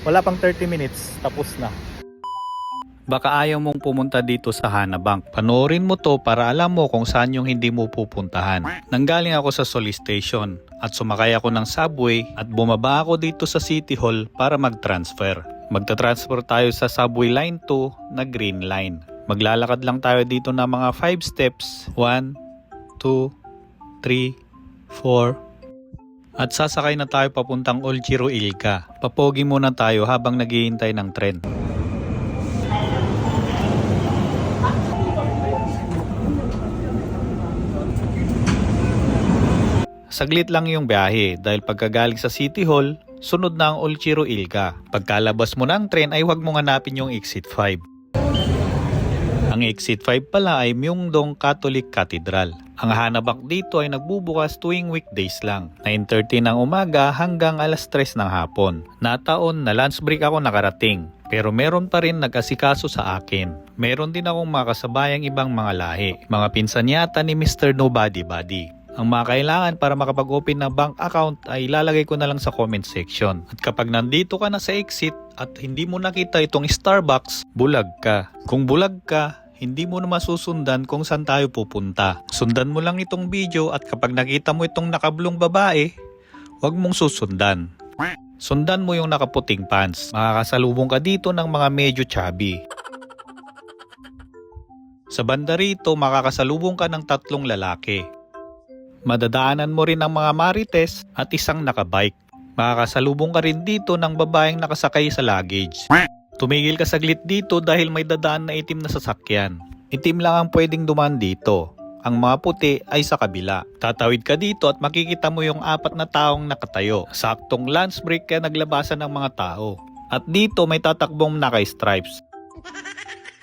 Wala pang 30 minutes, tapos na. Baka ayaw mong pumunta dito sa Hanabank. Panoorin mo to para alam mo kung saan yung hindi mo pupuntahan. Nanggaling ako sa Solis Station at sumakay ako ng subway at bumaba ako dito sa City Hall para mag-transfer. Magta-transfer tayo sa Subway Line 2 na Green Line. Maglalakad lang tayo dito ng mga 5 steps. 1, 2, 3, 4, at sasakay na tayo papuntang Old Chiro Ilka. Papogi muna tayo habang naghihintay ng tren. Saglit lang yung biyahe dahil pagkagaling sa City Hall, sunod na ang Old Chiro Ilka. Pagkalabas mo ng tren ay huwag mong hanapin yung exit 5. Ang exit 5 pala ay Myeongdong Catholic Cathedral. Ang hanabak dito ay nagbubukas tuwing weekdays lang, 9.30 ng umaga hanggang alas 3 ng hapon. Nataon na lunch break ako nakarating, pero meron pa rin nag-asikaso sa akin. Meron din akong makasabayang ibang mga lahi, mga pinsan yata ni Mr. Nobody Body. Ang mga kailangan para makapag-open ng bank account ay ilalagay ko na lang sa comment section. At kapag nandito ka na sa exit at hindi mo nakita itong Starbucks, bulag ka. Kung bulag ka, hindi mo na masusundan kung saan tayo pupunta. Sundan mo lang itong video at kapag nakita mo itong nakablong babae, huwag mong susundan. Sundan mo yung nakaputing pants. Makakasalubong ka dito ng mga medyo chubby. Sa banda rito, makakasalubong ka ng tatlong lalaki. Madadaanan mo rin ang mga marites at isang nakabike. Makakasalubong ka rin dito ng babaeng nakasakay sa luggage. Tumigil ka saglit dito dahil may dadaan na itim na sasakyan. Itim lang ang pwedeng dumaan dito. Ang mga puti ay sa kabila. Tatawid ka dito at makikita mo yung apat na taong nakatayo. Saktong lunch break kaya naglabasan ng mga tao. At dito may tatakbong naka-stripes.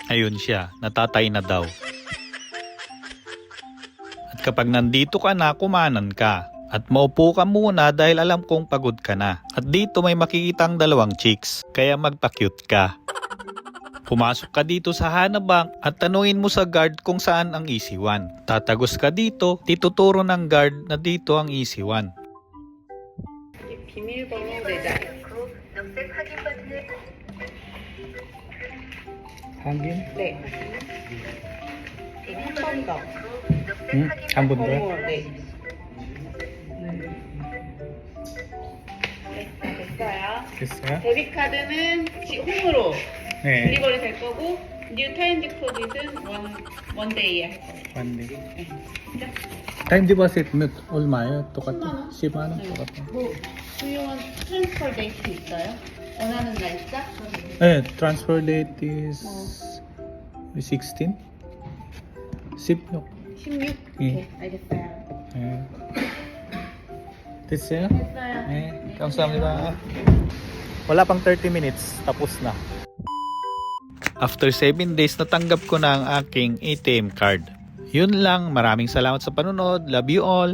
Ayun siya, natatay na daw. At kapag nandito ka na, kumanan ka. At maupo ka muna dahil alam kong pagod ka na. At dito may makikitang dalawang chicks, kaya magpa-cute ka. Pumasok ka dito sa Hanabank at tanungin mo sa guard kung saan ang Easy One. Tatagos ka dito, tituturo ng guard na dito ang Easy One. 비밀번호 내자. 녹색 확인 버튼을 Hangin? 네. 한 번 더. 녹색 응? 확인 한 번 더? 어, 네. 네, 됐어요. 지- 홈으로 네. 딜리버리 될 거고 뉴 타임 디포짓은 원 원데이에 할 거예요. Monday. 네. Deposit 몇 얼마예요? 똑같아? 10만 10만 원? 네. 똑같아. 뭐 훌륭한 트랜스퍼 데이트 있어요? 원하는 날짜? 네, transfer date is 16? 16. 16? 예. 오케이, 알겠어요. 네. Teacher? Eh, kamsam nila. Wala pang 30 minutes, tapos na. After 7 days, natanggap ko na ang aking ATM card. Yun lang, maraming salamat sa panunod. Love you all.